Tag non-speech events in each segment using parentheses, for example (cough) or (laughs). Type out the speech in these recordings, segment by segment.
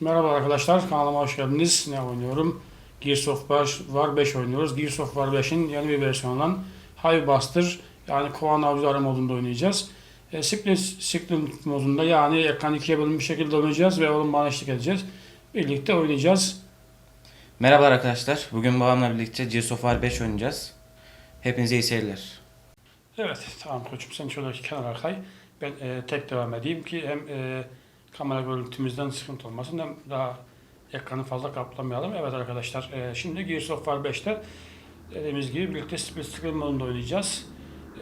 Merhaba arkadaşlar, kanalıma hoş geldiniz. Ne oynuyorum? Gears of War War 5 oynuyoruz. Gears of War 5'in yeni bir versiyonu olan Hivebuster yani kovan avcıları modunda oynayacağız. E, Split Screen modunda yani ekran ikiye bölünmüş şekilde oynayacağız ve oğlum bana eşlik edeceğiz. Birlikte oynayacağız. Merhaba arkadaşlar. Bugün babamla birlikte Gears of War 5 oynayacağız. Hepinize iyi seyirler. Evet, tamam koçum sen şöyle kenara kay. Ben e, tek devam edeyim ki hem e, kamera görüntümüzden sıkıntı olmasın hem daha ekranı fazla kaplamayalım. Evet arkadaşlar, e, şimdi Gears of War 5'te dediğimiz gibi birlikte split screen modunda oynayacağız.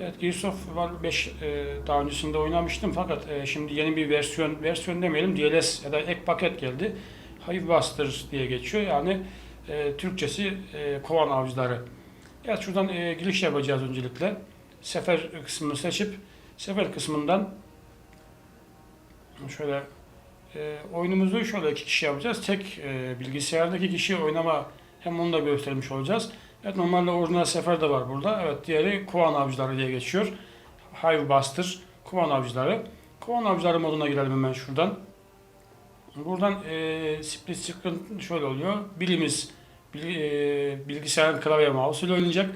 Evet, Gears of War 5 e, daha öncesinde oynamıştım fakat e, şimdi yeni bir versiyon, versiyon demeyelim DLS ya da ek paket geldi. Hivebuster diye geçiyor yani e, Türkçesi e, kovan avcıları. Evet şuradan e, giriş yapacağız öncelikle sefer kısmını seçip sefer kısmından şöyle e, oyunumuzu şöyle iki kişi yapacağız. Tek e, bilgisayardaki kişi oynama hem onu da göstermiş olacağız. Evet normalde orijinal sefer de var burada. Evet diğeri kovan avcıları diye geçiyor. Hivebuster kovan avcıları. Kovan avcıları moduna girelim hemen şuradan. Buradan e, split screen şöyle oluyor. Birimiz bil- e, bilgisayarın klavye mouse ile oynayacak.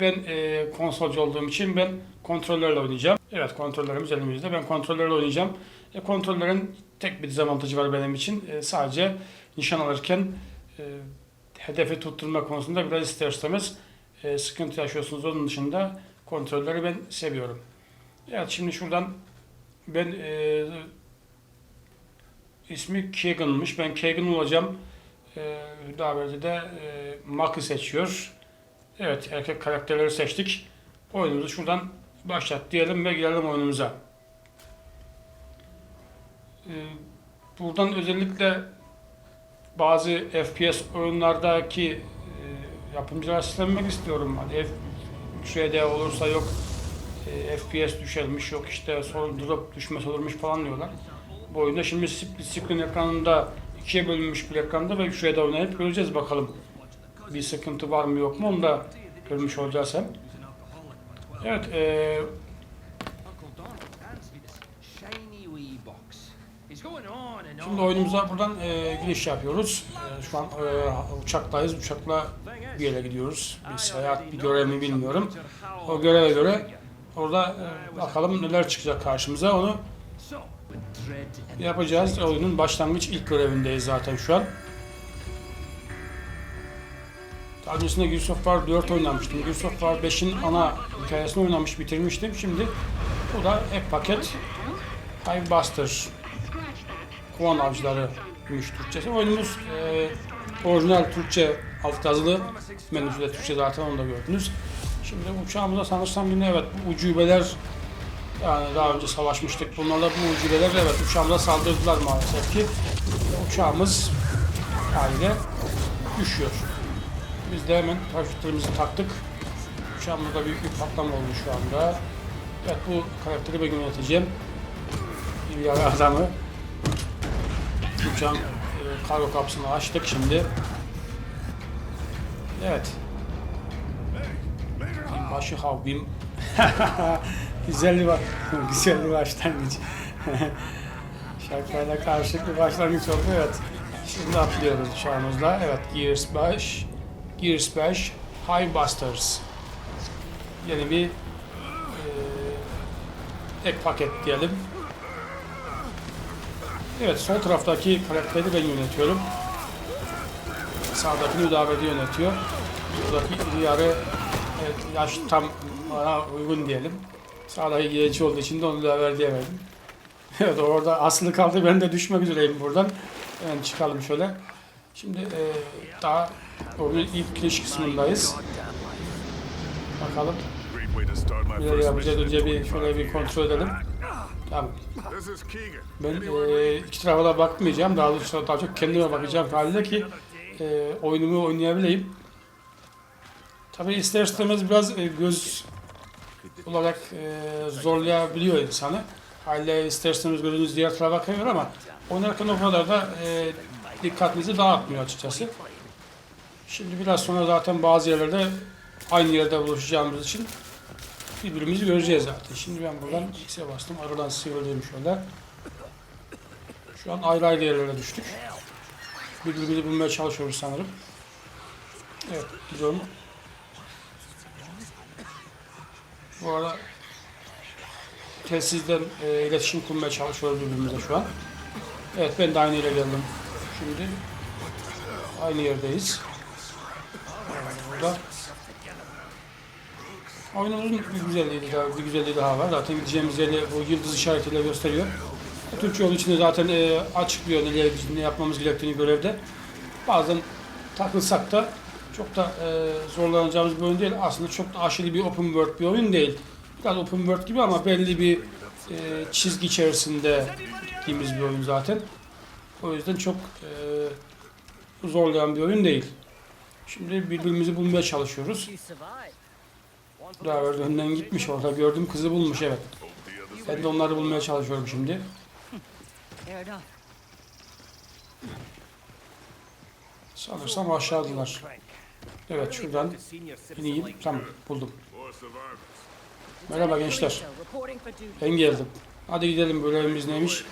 Ben e, konsolcu olduğum için ben kontrollerle oynayacağım. Evet kontrollerimiz elimizde. Ben kontrollerle oynayacağım. E, kontrollerin tek bir dezavantajı var benim için. E, sadece nişan alırken e, hedefi tutturma konusunda biraz ister istemez e, sıkıntı yaşıyorsunuz. Onun dışında kontrolleri ben seviyorum. Evet şimdi şuradan ben e, ismi Keegan'mış. Ben Keegan olacağım. E, Hüdaverdi de e, Mark'ı seçiyor. Evet erkek karakterleri seçtik. Oyunumuzu şuradan başlat diyelim ve girelim oyunumuza. Ee, buradan özellikle bazı FPS oyunlardaki e, yapımcılara seslenmek istiyorum. Hani F 3D olursa yok e, FPS düşermiş yok işte sorun drop düşmesi olurmuş falan diyorlar. Bu oyunda şimdi split screen ekranında ikiye bölünmüş bir ekranda ve 3D oynayıp göreceğiz bakalım bir sıkıntı var mı yok mu onu da görmüş olacağız hem. Evet, e, şimdi oyunumuza buradan e, giriş yapıyoruz. E, şu an e, uçaktayız, uçakla bir yere gidiyoruz. Bir seyahat, bir görev mi bilmiyorum. O göreve göre orada e, bakalım neler çıkacak karşımıza onu yapacağız. Oyunun başlangıç ilk görevindeyiz zaten şu an. Daha öncesinde Gears of War 4 oynamıştım. Gears of War 5'in ana hikayesini oynamış, bitirmiştim. Şimdi bu da ek paket Hivebuster Kovan Avcıları gümüş Türkçesi. Oyunumuz e, orijinal Türkçe alt yazılı. Menüsü Türkçe zaten onu da gördünüz. Şimdi uçağımıza sanırsam yine evet bu ucubeler yani daha önce savaşmıştık. Bunlarla bu ucubeler evet uçağımıza saldırdılar maalesef ki. Uçağımız haliyle düşüyor. Biz de hemen paraşütlerimizi taktık. Uçağımızda büyük bir patlama oldu şu anda. Evet bu karakteri ben yöneteceğim. Bir yara adamı. Uçağın e, kargo kapısını açtık şimdi. Evet. Başı havbim. (laughs) Güzel bir, (laughs) güzel bir başlangıç. (laughs) Şarkılarla karışık bir başlangıç oldu evet. Şimdi atlıyoruz uçağımızla. Evet Gears 5. Gears 5 Hivebusters. Yeni bir e, ek paket diyelim. Evet sol taraftaki karakteri ben yönetiyorum. Sağdaki müdaveti yönetiyor. Buradaki iri yarı evet, yaş tam bana uygun diyelim. Sağdaki genç olduğu için de onu müdaver diyemedim. (laughs) Evet orada asılı kaldı. Ben de düşmek üzereyim buradan. Hemen çıkalım şöyle. Şimdi e, daha oyunun ilk giriş kısmındayız. Bakalım first yapacağız. Önce bir şöyle bir kontrol edelim. Tamam. Ben e, iki tarafa da bakmayacağım. Daha doğrusu daha çok kendime bakacağım halde ki e, oyunumu oynayabileyim. Tabii ister istemez biraz e, göz olarak e, zorlayabiliyor insanı. Haliyle ister istemez gözünüz diğer tarafa bakıyor ama oynarken o kadar da e, dikkatinizi dağıtmıyor açıkçası. Şimdi biraz sonra zaten bazı yerlerde aynı yerde buluşacağımız için birbirimizi göreceğiz zaten. Şimdi ben buradan X'e bastım. Aradan sıyrılayım şöyle. Şu an ayrı ayrı yerlere düştük. birbirimizi bulmaya çalışıyoruz sanırım. Evet, gidiyorum. Bu arada telsizden e, iletişim kurmaya çalışıyoruz birbirimize şu an. Evet, ben de aynı yere geldim. Şimdi aynı yerdeyiz. Burada Oyunumuzun bir güzelliği daha, bir güzelliği daha var. Zaten gideceğimiz yeri bu yıldız işaretiyle gösteriyor. Türkçe olduğu için de zaten e, açıklıyor neler, ne yapmamız gerektiğini görevde. Bazen takılsak da çok da e, zorlanacağımız bir oyun değil. Aslında çok da aşırı bir open world bir oyun değil. Biraz open world gibi ama belli bir e, çizgi içerisinde gittiğimiz bir oyun zaten. O yüzden çok e, zorlayan bir oyun değil. Şimdi birbirimizi bulmaya çalışıyoruz. Daha önden gitmiş orada gördüm kızı bulmuş evet. Ben de onları bulmaya çalışıyorum şimdi. Sanırsam aşağıdılar. Evet şuradan ineyim. Tamam buldum. Merhaba gençler. Ben geldim. Hadi gidelim görevimiz neymiş.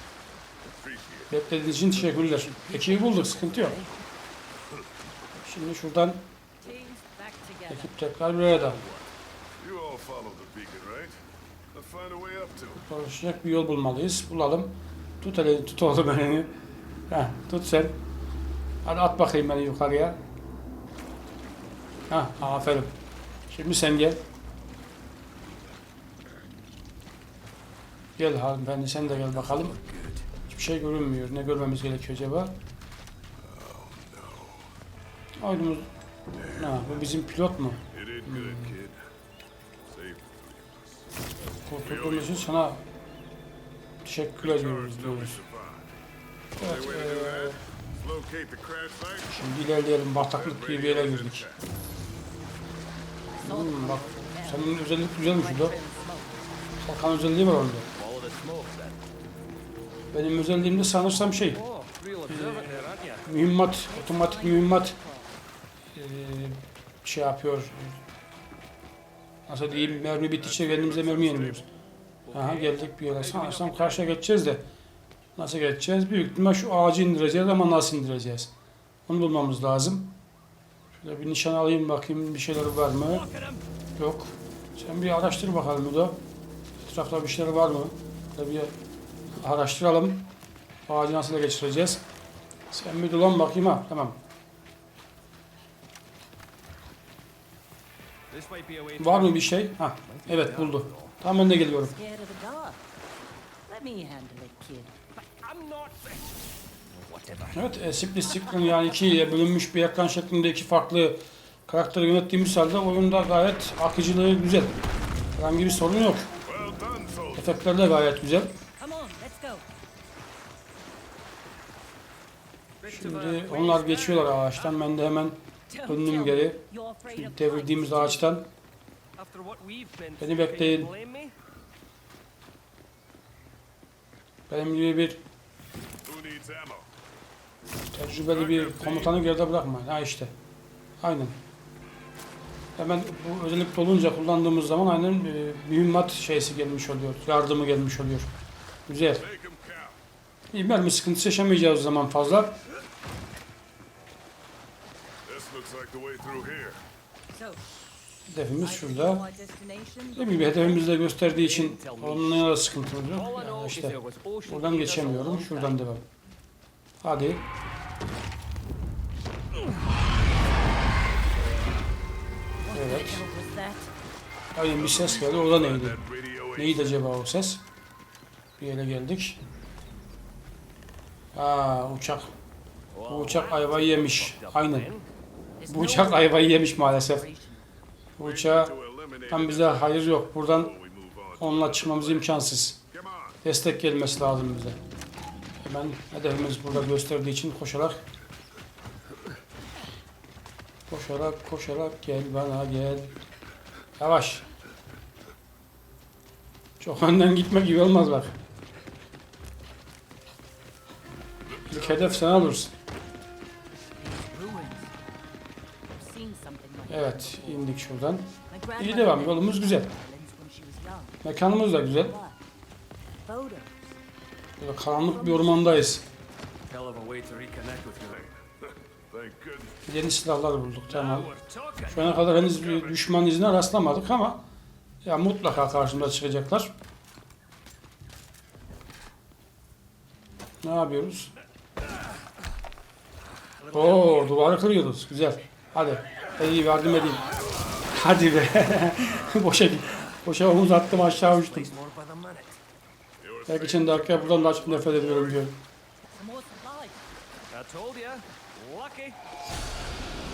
Beklediğiniz için teşekkürler. Ekibi bulduk sıkıntı yok. Şimdi şuradan ekip tekrar bir arada. Konuşacak bir yol bulmalıyız. Bulalım. Tut elini, tut oğlum elini. Heh, tut sen. Hadi at bakayım beni yukarıya. Heh, aferin. Şimdi sen gel. Gel hanımefendi sen de gel bakalım. Hiçbir şey görünmüyor. Ne görmemiz gerekiyor acaba? Oyunumuz... Ha, bu bizim pilot mu? You Kurtulduğumuz için sana teşekkür ediyoruz diyoruz. Evet, site. Şimdi ilerleyelim. Bataklık gibi bir yere girdik. Hmm, bak senin özellik güzelmiş o da. Trail smoke. Kalkan özelliği var orada. Benim özelliğim de sanırsam şey, you? mühimmat, otomatik mühimmat eee, şey yapıyor. Nasıl diyeyim, mermi bittikçe kendimize mermi yeniliyoruz. Aha geldik bir yere. Sanırsam karşıya geçeceğiz de. Nasıl geçeceğiz? Büyük ihtimal şu ağacı indireceğiz ama nasıl indireceğiz? Onu bulmamız lazım. Şöyle bir nişan alayım bakayım bir şeyler var mı? Yok. Sen bir araştır bakalım bu da. Etrafta bir şeyler var mı? Şöyle bir araştıralım. Ağacı nasıl geçireceğiz? Sen bir dolan bakayım ha. Tamam. Var mı bir şey? Ha. Evet buldu. Tamam ben de geliyorum. Evet, e, split yani ikiye bölünmüş bir ekran şeklinde iki farklı karakteri yönettiğimiz halde oyunda gayet akıcılığı güzel. Herhangi bir sorun yok. Efektler de gayet güzel. Şimdi onlar geçiyorlar ağaçtan. Ben de hemen döndüm geri. of Devirdiğimiz ağaçtan. Beni bekleyin. Benim gibi bir tecrübeli bir komutanı geride bırakmayın. Ha işte. Aynen. Hemen bu özellik dolunca kullandığımız zaman aynen e, mühimmat şeysi gelmiş oluyor. Yardımı gelmiş oluyor. Güzel. İyi mermi sıkıntısı yaşamayacağız zaman fazla. Hedefimiz şurada. Dediğim gibi hedefimizi de gösterdiği için onunla da sıkıntı oluyor. All I Yani işte buradan geçemiyorum. Şuradan devam. Hadi. Evet. Aynen bir ses geldi. O da neydi? Neydi acaba o ses? Bir yere geldik. Aa uçak. Bu uçak ayvayı yemiş. Aynen. Bu uçak ayvayı yemiş maalesef. Bu it bize hayır yok. Buradan onunla çıkmamız imkansız. Destek gelmesi lazım bize. Hemen hedefimiz burada gösterdiği için koşarak koşarak koşarak gel bana gel. Yavaş. Çok önden gitmek gibi olmaz bak. İlk hedef sen olursun. Evet indik şuradan. İyi devam yolumuz güzel. Mekanımız da güzel. Böyle karanlık bir ormandayız. (laughs) Yeni silahlar bulduk tamam. Şu ana kadar henüz bir düşman izine rastlamadık ama ya mutlaka karşımıza çıkacaklar. Ne yapıyoruz? Oo duvarı kırıyoruz. Güzel. Hadi. İyi yardım edeyim. Hadi be. (laughs) boşa boşa omuz attım aşağı uçtum. Belki için dakika buradan daha çok nefret ediyorum. Lucky.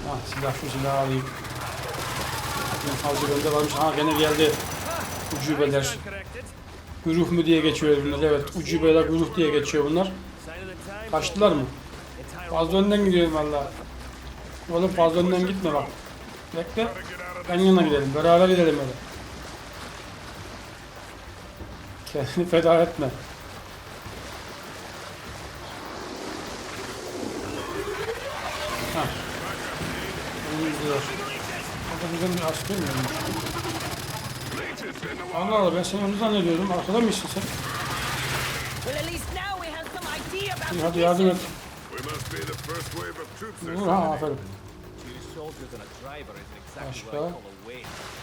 Ha silah şu silahı alayım. Hazır önde varmış. Ha gene geldi. Ucubeler. Güruh mu diye geçiyor bunlar. Evet ucubeler güruh diye geçiyor bunlar. Kaçtılar mı? Fazla önden gidiyorum valla. Oğlum fazla önden gitme bak. Bekle. Gotta get out of Yan yana gidelim. Beraber gidelim öyle. Kendini (laughs) feda etme. Ha. Bunu izliyor. Bir? Allah Allah ben seni onu zannediyordum. Arkada sen? Some idea about İyi, hadi yardım et. Ha aferin. Two soldiers and a driver isn't exactly Başka?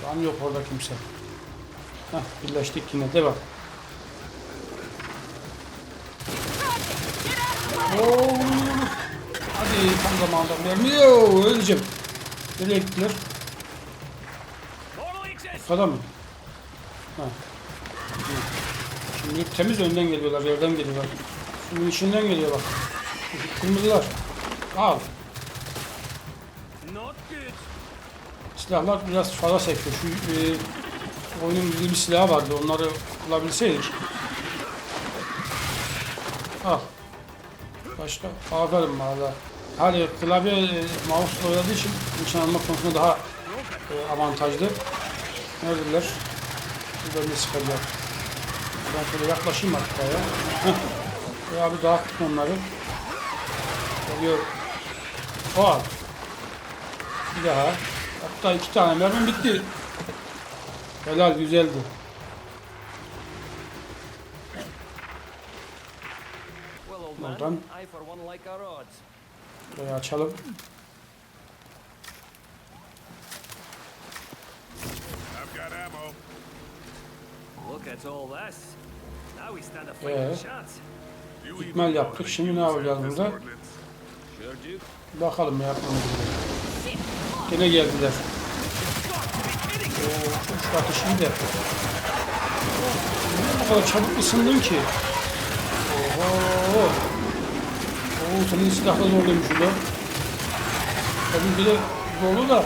Lan yok orada kimse. Heh birleştik yine. De bak. Oo, hadi tam zamanında mermi yok öleceğim. Nereye gittiler? Arkada mı? Ha. Şimdi temiz önden geliyorlar, yerden geliyorlar. Şunun içinden geliyor bak. Kırmızılar. Al. Silahlar biraz fazla sekiyor. Şu e, oyunun güzel bir silahı vardı. Onları bulabilseydik. Al. Başka? Aferin valla. Hadi klavye e, mouse oynadığı için nişan almak konusunda daha e, avantajlı. Neredeler? Buradan ne sıkacak? Ben şöyle yaklaşayım hatta ya. Heh. Ya abi dağıttık onları. Geliyor. O al. Bir daha. Hatta iki tane mermim bitti. Helal güzeldi. Well, old man, Oradan. I for one like our odds. Burayı açalım. I've got ammo. Look at all this. Now we stand a fighting Yeah. chance. You even İkmal yaptık. Şimdi ne yapacağız burada? Bakalım ne yapmamız gerekiyor. Geldiler. Oo, şu ateş iyi de. Niye bu kadar çabuk ısındın ki? Oho. Oo, senin silah da zorluymuş o da. Tabii bir de zorlu da.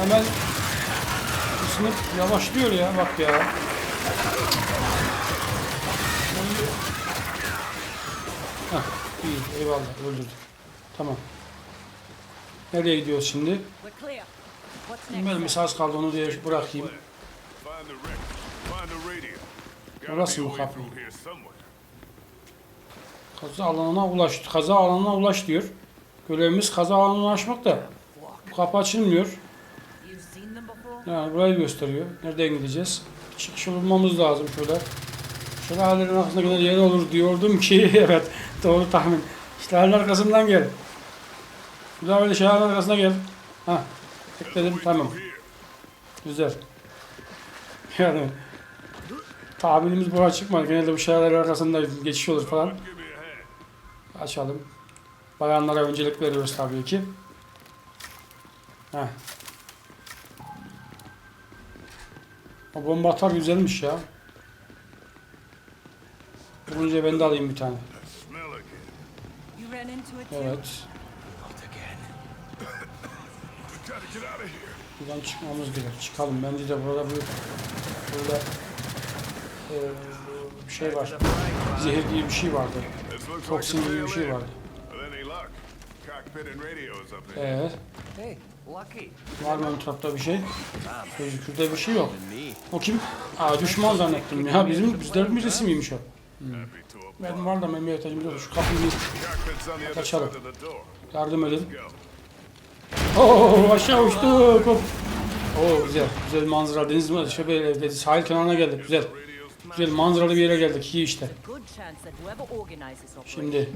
Hemen ısınıp yavaşlıyor ya bak ya. Hah, iyi eyvallah öldürdük. Tamam. Nereye gidiyoruz şimdi? Benim az kaldı onu diye bırakayım. Orası mı kapı? Kaza alanına ulaş, kaza alanına ulaş diyor. Görevimiz kaza alanına ulaşmak da kapı açılmıyor. Yani burayı gösteriyor. Nereden gideceğiz? Çıkışı bulmamız lazım şurada. Şelalerin arkasında güzel yer olur diyordum ki (laughs) evet doğru tahmin. Şelalenin arkasından gel. Daha böyle şelalenin arkasına gel. Ha, bekledim tamam. Güzel. Yani tahminimiz buraya çıkmadı. Genelde bu şelalerin arkasında geçiş olur falan. Açalım. Bayanlara öncelik veriyoruz tabii ki. Heh. O bomba atar güzelmiş ya. Bulunca ben de alayım bir tane. Evet. Buradan çıkmamız gerek. Çıkalım. Bence de burada bir burada eee, bir şey var. Zehir diye bir şey vardı. Toksin gibi bir şey vardı. Evet. Hey, lucky. Var mı ön tarafta bir şey? Gözükürde bir şey yok. O kim? Aa düşman zannettim ya. Bizim bizlerin birisi miymiş o? Oblige. Ben var da memnuniyet. Şu kapıyı door. yardım edin. Oo aşağı uçtuk. Hop. Oo güzel. Güzel manzara. Deniz mi? Şey böyle dedi, sahil kenarına geldik. Güzel. Güzel manzaralı bir yere geldik. İyi işte. Şimdi.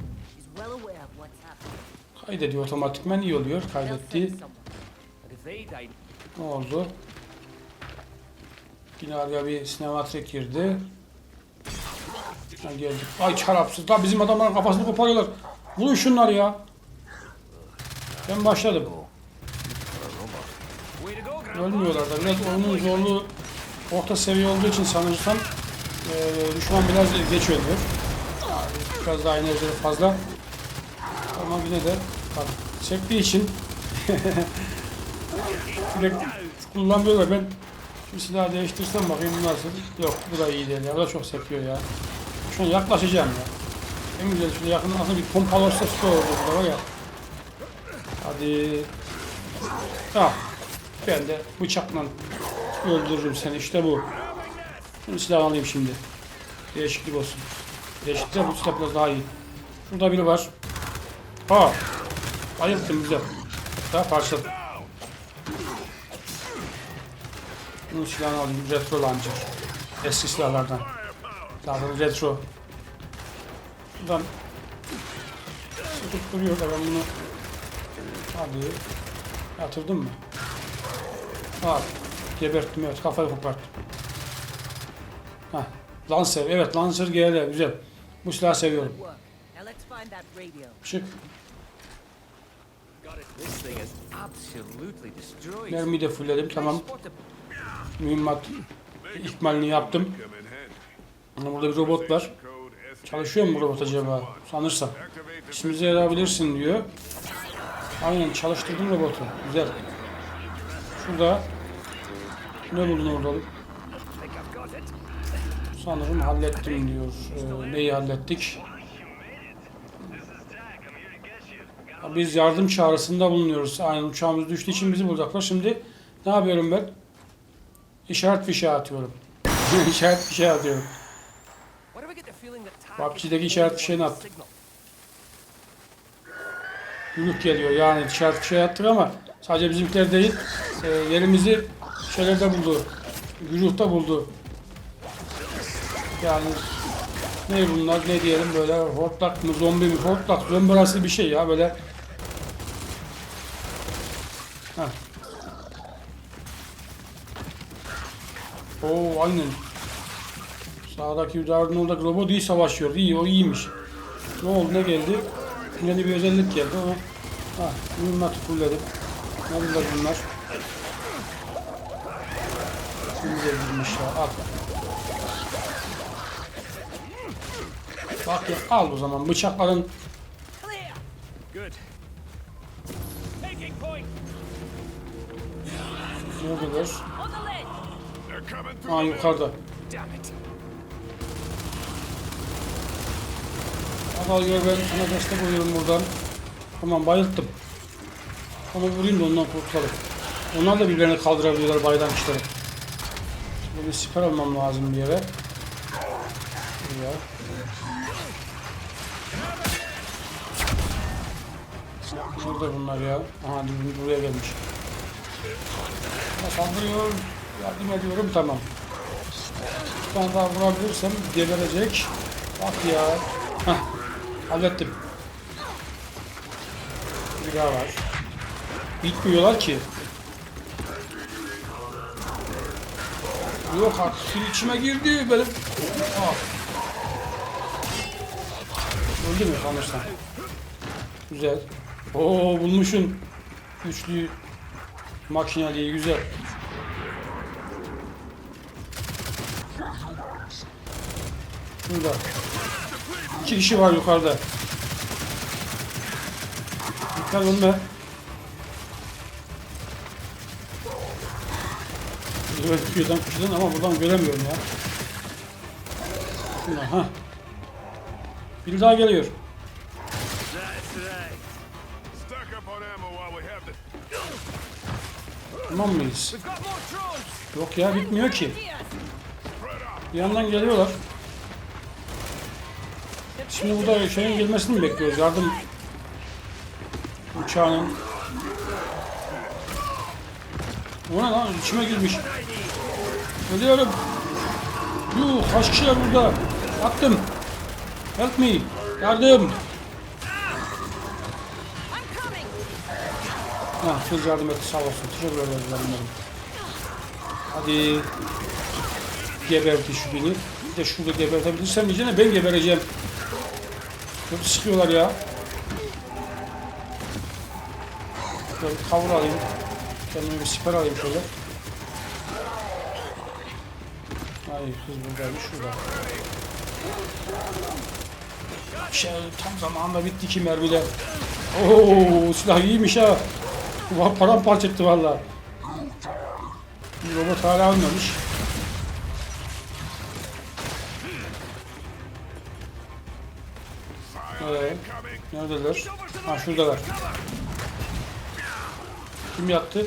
Kaydediyor otomatikmen iyi oluyor. Kaydetti. Ne oldu? Yine araya bir sinematrik girdi. Ha, geldik. Ay çarapsız. Lan bizim adamların kafasını koparıyorlar. Vurun şunları ya. Ben başladım. Ölmüyorlar da. Biraz oyunun zorluğu orta seviye olduğu için sanırsam eee düşman biraz geç ölüyor. Biraz daha enerjileri fazla. Ama yine de çektiği için (laughs) sürekli kullanmıyorlar. Ben şu silahı değiştirsem bakayım nasıl. Yok bu da iyi değil ya. Bu da çok sekiyor ya. Şu an yaklaşacağım ya. En güzel şöyle yakından aslında bir pompalı olsa süper olur burada var ya. Hadi. Tamam. Ben de bıçakla öldürürüm seni. İşte bu. Bunu silah alayım şimdi. Değişiklik olsun. Değişiklikler bu silah biraz daha iyi. Şurada biri var. Ha. Bayıldım güzel. Daha parçaladım. Bunun silahını alayım. Retro launcher. Eski silahlardan. Böyle retro. Buradan sıkıp duruyor da ben bunu Hadi. Yatırdın mı? Al. Geberttim evet kafayı koparttım. Hah. Lancer evet Lancer GL güzel. Bu silahı seviyorum. Şık. Mermiyi de fullledim tamam. Mühimmat ikmalini yaptım. Burada bir robot var. Çalışıyor mu robot acaba? Sanırsam. İşimize yarayabilirsin diyor. Aynen çalıştırdım robotu. Güzel. Şurada ne buldun orada. Sanırım hallettim diyor. Ee, neyi hallettik? Biz yardım çağrısında bulunuyoruz. Aynen uçağımız düştüğü için bizi bulacaklar. Şimdi ne yapıyorum ben? İşaret fişeği atıyorum. (laughs) İşaret fişeği atıyorum. PUBG'deki işaret fişeğini attım. Yürük geliyor yani işaret fişeği attık ama sadece bizimkiler değil. E, yerimizi şeylerde buldu. Güruhta buldu. Yani ne bunlar ne diyelim böyle hortlak mı zombi mi hortlak zombi arası bir şey ya böyle Heh. Oo aynen. Sağdaki Üdar'ın oradaki robot iyi savaşıyor. İyi o iyiymiş. Ne oldu ne geldi? Yeni bir özellik geldi ha mühimmatı fullledim. Ne bunlar? Şimdi de girmiş ya al. Bak ya al o zaman bıçakların through Ha the yukarıda. Al gör ben sana destek oluyorum buradan. Tamam bayılttım. Onu vurayım da ondan kurtulalım. Onlar da birbirlerini kaldırabiliyorlar bayılan kişileri. Bir siper almam lazım bir yere. Ya. Nerede bunlar ya? Aha buraya gelmiş. Saldırıyor. Yardım ediyorum tamam. Bir tane daha vurabilirsem geberecek. Bak ya. Hah. Hallettim. Bir daha var. Bitmiyorlar ki. Yok artık içime girdi benim. Ah. Öldü mü sanırsam? Güzel. Oo bulmuşsun. Üçlü makineliği güzel. Burada. İki kişi var yukarıda. Dikkat önüne. Birden kişiden ama buradan göremiyorum ya. Şuna, ha. Bir daha geliyor. Tamam mıyız? Yok ya bitmiyor ki. Bir yandan geliyorlar. Şimdi burada şeyin gelmesini bekliyoruz? Yardım uçağının. O ne lan? İçime girmiş. Geliyorum. Yuh kaç kişi var burada? Attım. Help me. Yardım. Ah, söz yardım etti sağ olsun. Teşekkür ederim benim. Hadi. Geberdi şu beni. Bir de şurada gebertebilirsem diyeceğine ben gebereceğim. Çok sıkıyorlar ya. Şöyle bir kavur alayım. Kendime bir siper alayım şöyle. Hayır kız buradaymış şurada. Şey, tam zamanında bitti ki mermiler. Oo silah iyiymiş ha. Ulan paramparça etti valla. Robot hala ölmemiş. Evet. Neredeler? Ha şuradalar. Kim yattı?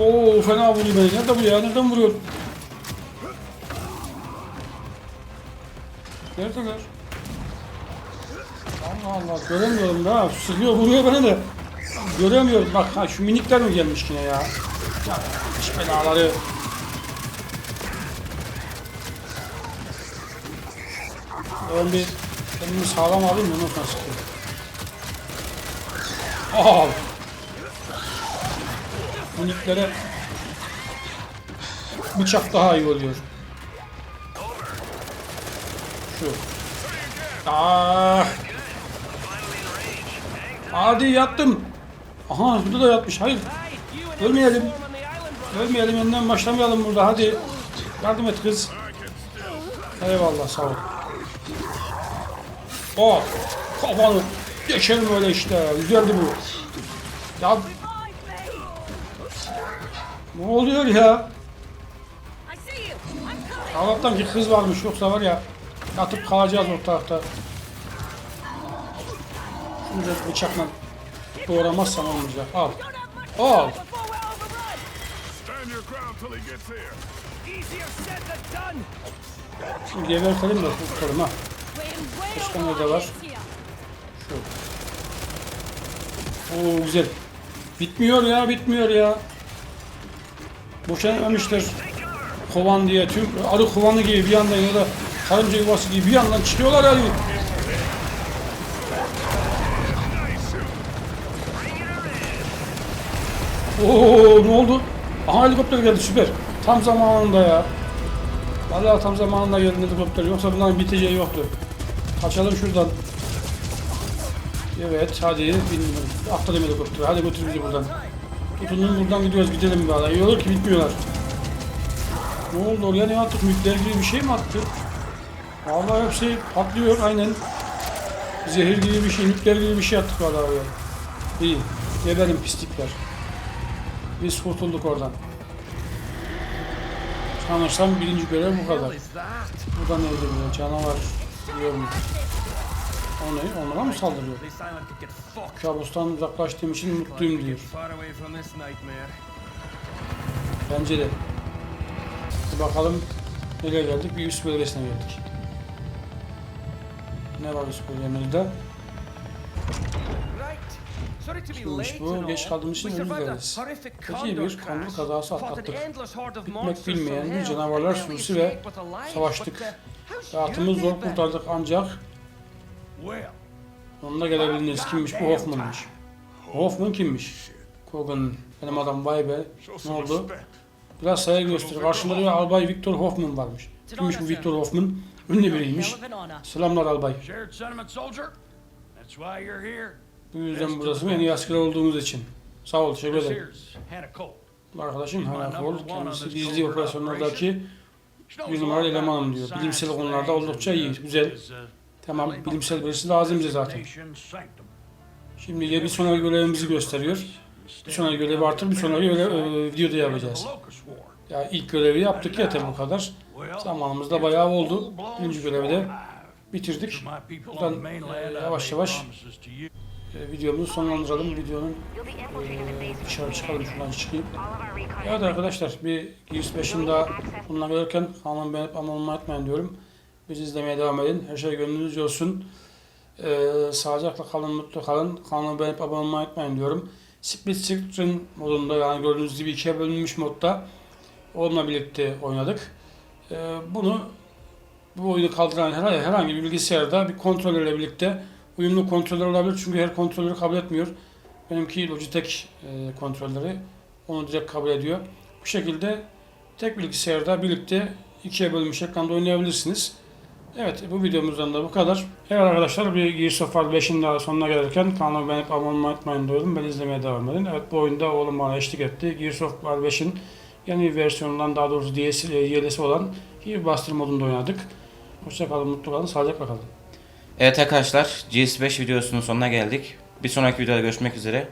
Oo fena vuruyor beni. Nerede bu ya? Nereden vuruyor? Neredeler? Allah Allah göremiyorum da sıkıyor vuruyor beni de. Göremiyorum bak ha şu minikler mi gelmiş yine ya? Ya hiç belaları. Ben bir kendimi sağlam alayım da ondan sonra sıkıyorum. Al. Miniklere bıçak daha iyi oluyor. Şu. Ah. Hadi yattım. Aha burada da yatmış. Hayır. Ölmeyelim. Ölmeyelim yeniden başlamayalım burada. Hadi. Yardım et kız. Eyvallah sağ ol. Oh. Kafanı. Geçelim öyle işte. Güzeldi bu. Ya ne oluyor ya? Allah'tan ki kız varmış yoksa var ya yatıp kalacağız ortalıkta. Şunu da bıçakla doğramazsam olmayacak. Al. Al. Şimdi gebertelim de tutalım ha. Başka nerede var? Şu. Oo güzel. Bitmiyor ya bitmiyor ya. Boşanmamıştır. Kovan diye tüm arı kovanı gibi bir yandan ya da karınca yuvası gibi bir yandan çıkıyorlar yani. Oo ne oldu? Aha helikopter geldi süper. Tam zamanında ya. Vallahi tam zamanında geldi helikopter. Yoksa bunların biteceği yoktu. Kaçalım şuradan. Evet hadi atladım helikoptere. Hadi götür bizi buradan. Tutunun buradan gidiyoruz gidelim valla. İyi olur ki bitmiyorlar. Ne oldu oraya ne attık? Nükleer gibi bir şey mi attı? Vallahi hepsi patlıyor aynen. Zehir gibi bir şey, nükleer gibi bir şey attık vallahi oraya. İyi. Geberin pislikler. Biz kurtulduk oradan. Sanırsam birinci görev bu kadar. Burada neydi bu? Canavar diyorum. O? Onlara mı saldırıyor? Kabustan uzaklaştığım için mutluyum diyor. Bence de. Bir bakalım nereye geldik? Bir üst bölgesine geldik. Ne var üst bölgemizde? Kimmiş bu? Geç kaldığımız için özür dileriz. Peki bir crash. kazası atlattık. Bitmek bilmeyen bir canavarlar sürüsü ve savaştık. Hayatımızı zor kurtardık ancak onunla gelebildiniz. Kimmiş bu Hoffman'mış. Hoffman kimmiş? Kogan benim adam vay be. Ne oldu? Biraz saygı göster. Bir albay Victor Hoffman varmış. Kimmiş bu Victor Hoffman? Ünlü biriymiş. Selamlar albay. Bu yüzden buradasın en iyi asker olduğumuz için. Sağ ol, teşekkür ederim. Arkadaşım Hannah Cole, kendisi gizli operasyonlardaki bir numaralı elemanım diyor. Bilimsel konularda oldukça iyi, güzel. Tamam, bilimsel birisi lazım bize zaten. Şimdi de bir sonraki görevimizi gösteriyor. Bir sonraki görevi artık bir sonraki görev, e, videoda yapacağız. Ya ilk görevi yaptık yeter bu kadar. Zamanımız da bayağı oldu. Birinci görevi de bitirdik. Buradan, e, yavaş yavaş e, videomuzu sonlandıralım. Videonun e, dışarı çıkalım şuradan çıkayım. Evet arkadaşlar bir giriş başında bununla gelirken kanalıma beğenip abone olmayı unutmayın diyorum. Bizi izlemeye devam edin. Her şey gönlünüzce olsun. Ee, sağlıcakla kalın, mutlu kalın. Kanalıma beğenip abone olmayı unutmayın diyorum. Split Screen modunda yani gördüğünüz gibi ikiye bölünmüş modda onunla birlikte oynadık. Ee, bunu bu oyunu kaldıran herhangi, herhangi bir bilgisayarda bir kontrolörle birlikte uyumlu kontrolör olabilir. Çünkü her kontrolörü kabul etmiyor. Benimki Logitech e, kontrolleri onu direkt kabul ediyor. Bu şekilde tek bilgisayarda birlikte ikiye bölünmüş ekranda oynayabilirsiniz. Evet bu videomuzdan da bu kadar. Evet arkadaşlar bir Gears of War 5'in daha sonuna gelirken kanalıma beğenip abone olmayı unutmayın diyorum. Ben izlemeye devam edin. Evet bu oyunda oğlum bana eşlik etti. Gears of War 5'in yeni bir versiyonundan daha doğrusu DLC, DLC'si olan Buster modunda oynadık. Hoşçakalın, mutlu kalın, sağlıcakla kalın. Evet arkadaşlar GS5 videosunun sonuna geldik. Bir sonraki videoda görüşmek üzere.